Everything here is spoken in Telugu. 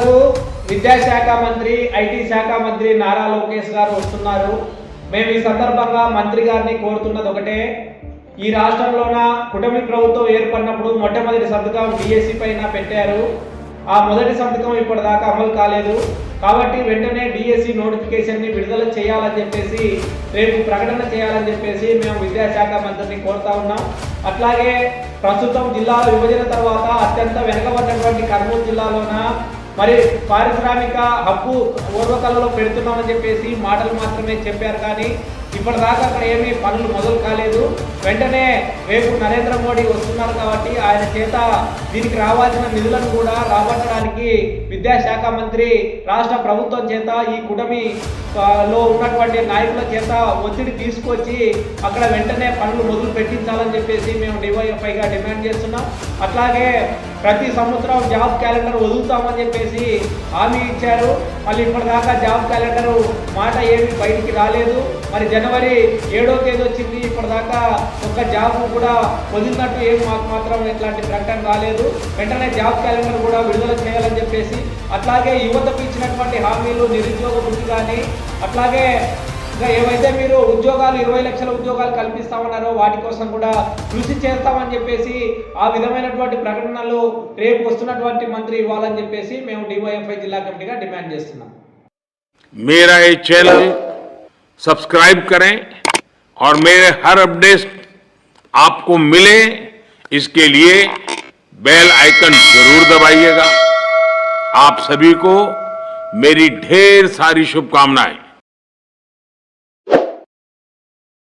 కు విద్యాశాఖ మంత్రి ఐటీ శాఖ మంత్రి నారా లోకేష్ గారు వస్తున్నారు. మేము ఈ సందర్భంగా మంత్రి గారిని కోరుతున్నది ఒకటే. ఈ రాష్ట్రంలోన కుటుంబ ప్రభుత్వం ఏర్పడినప్పుడు మొట్టమొదటి సంతకం డిఎస్సి పైన పెట్టారు. ఆ మొదటి సంతకం ఇప్పటిదాకా అమలు కాలేదు. కాబట్టి వెంటనే డిఎస్సి నోటిఫికేషన్ని విడుదల చేయాలని చెప్పేసి రేపు ప్రకటన చేయాలని చెప్పేసి మేము విద్యాశాఖ మంత్రిని కోరుతా ఉన్నాం. అట్లాగే ప్రస్తుతం జిల్లాల విభజన తర్వాత అత్యంత వెనుకబడినటువంటి కర్నూలు జిల్లాలోన మరి పారిశ్రామిక హక్కు పూర్వకలలో పెడుతున్నామని చెప్పేసి మాటలు మాత్రమే చెప్పారు కానీ ఇప్పటిదాకా అక్కడ ఏమీ పనులు మొదలు కాలేదు. వెంటనే రేపు నరేంద్ర మోడీ వస్తున్నారు కాబట్టి ఆయన చేత దీనికి రావాల్సిన నిధులను కూడా రాబట్టడానికి విద్యాశాఖ మంత్రి రాష్ట్ర ప్రభుత్వం చేత ఈ కుటమి లో ఉన్నటువంటి నాయకుల చేత ఒత్తిడి తీసుకొచ్చి అక్కడ వెంటనే పనులు మొదలు పెట్టించాలని చెప్పేసి మేము డివైఎఫ్ఐగా డిమాండ్ చేస్తున్నాం. అట్లాగే ప్రతి సంవత్సరం జాబ్ క్యాలెండర్ వదులుతామని చెప్పేసి హామీ ఇచ్చారు. మళ్ళీ ఇప్పటిదాకా జాబ్ క్యాలెండర్ మాట ఏమి బయటికి రాలేదు. మరి జనవరి ఏడో తేదీ వచ్చింది ఇప్పటిదాకా ఒక్క జాబ్ కూడా పొందినట్టు ఏం మాకు మాత్రం ఇట్లాంటి ప్రకటన రాలేదు. వెంటనే జాబ్ క్యాలెండర్ కూడా విడుదల చేయాలని చెప్పేసి అట్లాగే యువతకు ఇచ్చినటువంటి హామీలు నిరుద్యోగ వృత్తి కానీ అట్లాగే ఇంకా ఏవైతే మీరు ఉద్యోగాలు ఇరవై లక్షల ఉద్యోగాలు కల్పిస్తామన్నారో వాటి కోసం కూడా కృషి చేస్తామని చెప్పేసి ఆ విధమైనటువంటి ప్రకటనలు రేపు వస్తున్నటువంటి మంత్రి ఇవ్వాలని చెప్పేసి మేము డివైఎఫ్ఐ జిల్లా కమిటీగా డిమాండ్ చేస్తున్నాం. మీరా सब्सक्राइब करें और मेरे हर अपडेट आपको मिले, इसके लिए बेल आइकन ज़रूर दबाइएगा। आप सभी को मेरी ढेर सारी शुभकामनाएँ।